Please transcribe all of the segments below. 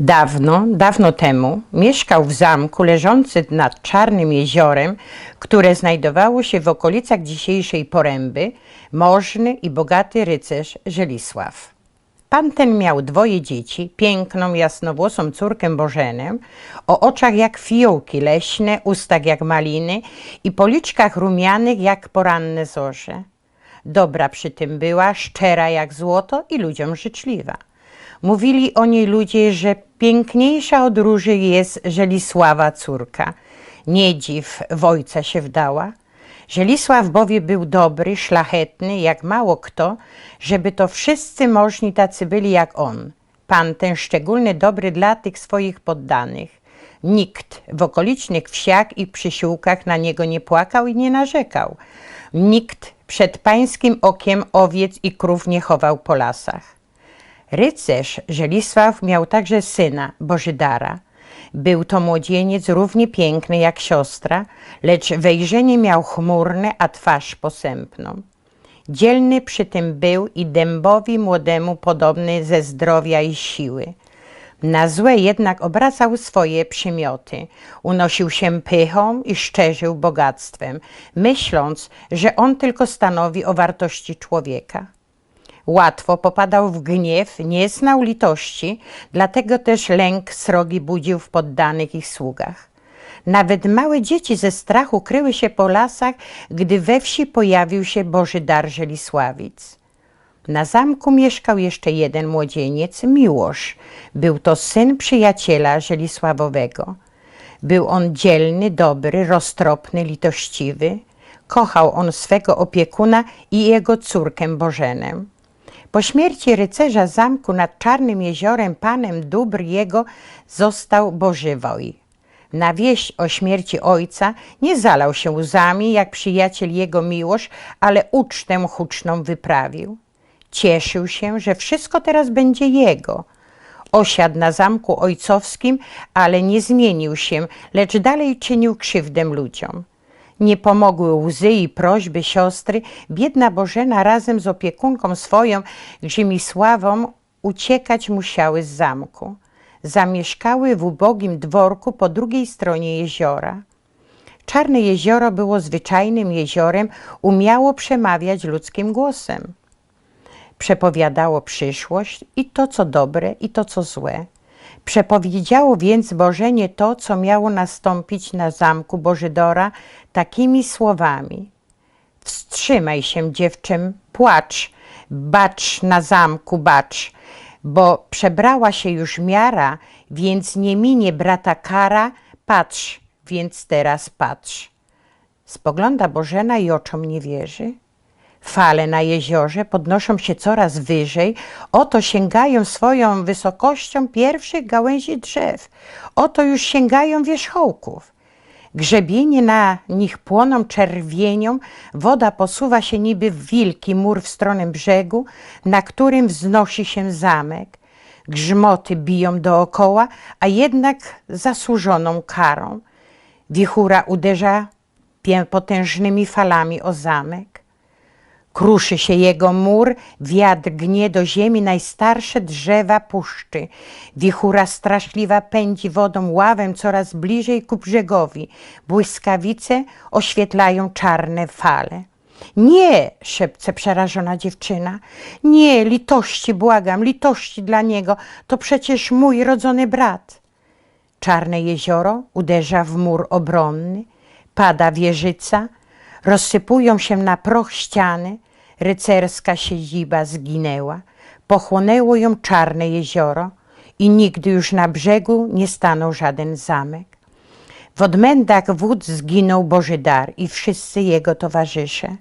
Dawno, dawno temu mieszkał w zamku leżący nad Czarnym Jeziorem, które znajdowało się w okolicach dzisiejszej Poręby, możny i bogaty rycerz Żelisław. Pan ten miał dwoje dzieci, piękną, jasnowłosą córkę Bożenę, o oczach jak fiołki leśne, ustach jak maliny i policzkach rumianych jak poranne zorze. Dobra przy tym była, szczera jak złoto i ludziom życzliwa. Mówili o niej ludzie, że piękniejsza od róży jest Żelisława córka. Nie dziw, w ojca się wdała. Żelisław bowiem był dobry, szlachetny, jak mało kto, żeby to wszyscy możni tacy byli jak on. Pan ten szczególnie dobry dla tych swoich poddanych. Nikt w okolicznych wsiach i przysiłkach na niego nie płakał i nie narzekał. Nikt przed pańskim okiem owiec i krów nie chował po lasach. Rycerz Żelisław miał także syna, Bożydara. Był to młodzieniec równie piękny jak siostra, lecz wejrzenie miał chmurne, a twarz posępną. Dzielny przy tym był i dębowi młodemu podobny ze zdrowia i siły. Na złe jednak obracał swoje przymioty, unosił się pychą i szczerzył bogactwem, myśląc, że on tylko stanowi o wartości człowieka. Łatwo popadał w gniew, nie znał litości, dlatego też lęk srogi budził w poddanych ich sługach. Nawet małe dzieci ze strachu kryły się po lasach, gdy we wsi pojawił się Boży dar Żelisławic. Na zamku mieszkał jeszcze jeden młodzieniec, Miłosz. Był to syn przyjaciela Żelisławowego. Był on dzielny, dobry, roztropny, litościwy. Kochał on swego opiekuna i jego córkę Bożenę. Po śmierci rycerza zamku nad Czarnym Jeziorem panem dóbr jego został Bożywoj. Na wieść o śmierci ojca nie zalał się łzami, jak przyjaciel jego miłość, ale ucztę huczną wyprawił. Cieszył się, że wszystko teraz będzie jego. Osiadł na zamku ojcowskim, ale nie zmienił się, lecz dalej czynił krzywdę ludziom. Nie pomogły łzy i prośby siostry. Biedna Bożena razem z opiekunką swoją, Grzymisławą, uciekać musiały z zamku. Zamieszkały w ubogim dworku po drugiej stronie jeziora. Czarne jezioro było zwyczajnym jeziorem, umiało przemawiać ludzkim głosem. Przepowiadało przyszłość i to, co dobre, i to, co złe. Przepowiedziało więc Bożenie to, co miało nastąpić na zamku Bożydora takimi słowami. Wstrzymaj się, dziewczę, płacz, bacz na zamku, bacz, bo przebrała się już miara, więc nie minie brata kara, patrz, więc teraz patrz. Spogląda Bożena i oczom nie wierzy. Fale na jeziorze podnoszą się coraz wyżej, oto sięgają swoją wysokością pierwszych gałęzi drzew, oto już sięgają wierzchołków. Grzebienie na nich płoną czerwienią, woda posuwa się niby w wielki mur w stronę brzegu, na którym wznosi się zamek. Grzmoty biją dookoła, a jednak zasłużoną karą. Wichura uderza potężnymi falami o zamek. Kruszy się jego mur, wiatr gnie do ziemi najstarsze drzewa puszczy. Wichura straszliwa pędzi wodą ławę coraz bliżej ku brzegowi. Błyskawice oświetlają czarne fale. Nie, szepce przerażona dziewczyna. Nie, litości błagam, litości dla niego. To przecież mój rodzony brat. Czarne jezioro uderza w mur obronny, pada wieżyca, rozsypują się na proch ściany, rycerska siedziba zginęła, pochłonęło ją czarne jezioro i nigdy już na brzegu nie stanął żaden zamek. W odmętach wód zginął Boży dar i wszyscy jego towarzysze.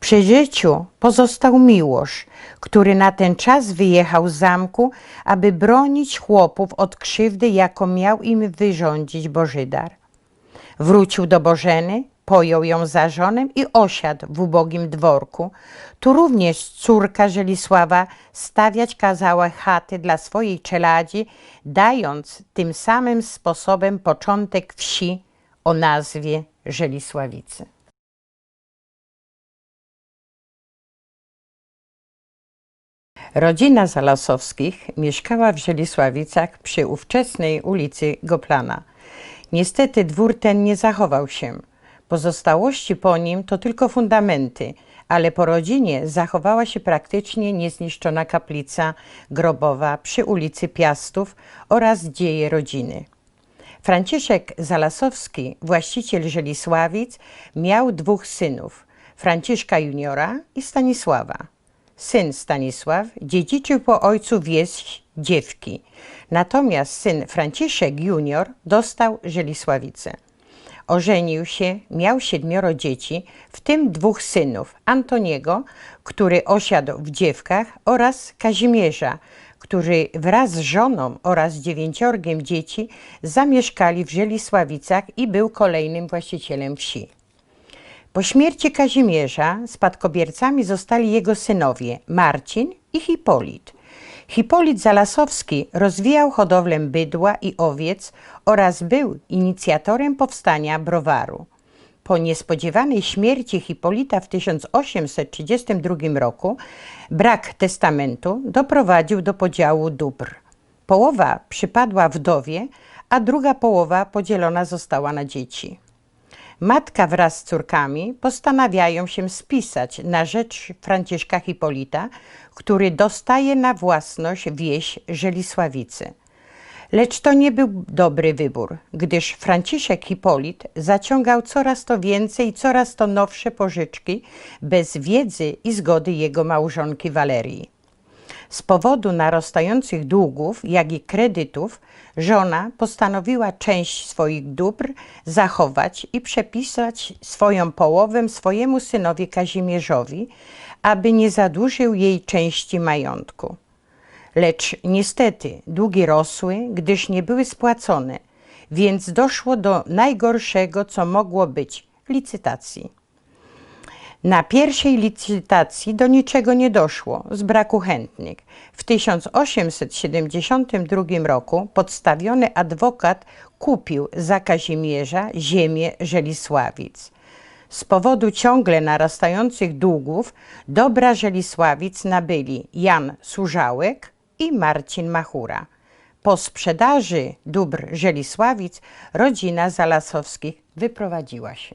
Przy życiu pozostał Miłosz, który na ten czas wyjechał z zamku, aby bronić chłopów od krzywdy, jaką miał im wyrządzić Bożydar. Wrócił do Bożeny, pojął ją za żonę i osiadł w ubogim dworku. Tu również córka Żelisława stawiać kazała chaty dla swojej czeladzi, dając tym samym sposobem początek wsi o nazwie Żelisławicy. Rodzina Zalasowskich mieszkała w Żelisławicach przy ówczesnej ulicy Goplana. Niestety dwór ten nie zachował się. Pozostałości po nim to tylko fundamenty, ale po rodzinie zachowała się praktycznie niezniszczona kaplica grobowa przy ulicy Piastów oraz dzieje rodziny. Franciszek Zalasowski, właściciel Żelisławic, miał dwóch synów, Franciszka juniora i Stanisława. Syn Stanisław dziedziczył po ojcu wieś dziewki, natomiast syn Franciszek junior dostał Żelisławice. Ożenił się, miał siedmioro dzieci, w tym dwóch synów, Antoniego, który osiadł w dziewkach oraz Kazimierza, który wraz z żoną oraz dziewięciorgiem dzieci zamieszkali w Żelisławicach i był kolejnym właścicielem wsi. Po śmierci Kazimierza spadkobiercami zostali jego synowie Marcin i Hipolit. Hipolit Zalasowski rozwijał hodowlę bydła i owiec oraz był inicjatorem powstania browaru. Po niespodziewanej śmierci Hipolita w 1832 roku brak testamentu doprowadził do podziału dóbr. Połowa przypadła wdowie, a druga połowa podzielona została na dzieci. Matka wraz z córkami postanawiają się spisać na rzecz Franciszka Hipolita, który dostaje na własność wieś Żelisławicy. Lecz to nie był dobry wybór, gdyż Franciszek Hipolit zaciągał coraz to więcej i coraz to nowsze pożyczki bez wiedzy i zgody jego małżonki Walerii. Z powodu narastających długów, jak i kredytów, żona postanowiła część swoich dóbr zachować i przepisać swoją połowę swojemu synowi Kazimierzowi, aby nie zadłużył jej części majątku. Lecz niestety długi rosły, gdyż nie były spłacone, więc doszło do najgorszego, co mogło być licytacji. Na pierwszej licytacji do niczego nie doszło z braku chętnych. W 1872 roku podstawiony adwokat kupił za Kazimierza ziemię Żelisławic. Z powodu ciągle narastających długów dobra Żelisławic nabyli Jan Służałek i Marcin Machura. Po sprzedaży dóbr Żelisławic rodzina Zalasowskich wyprowadziła się.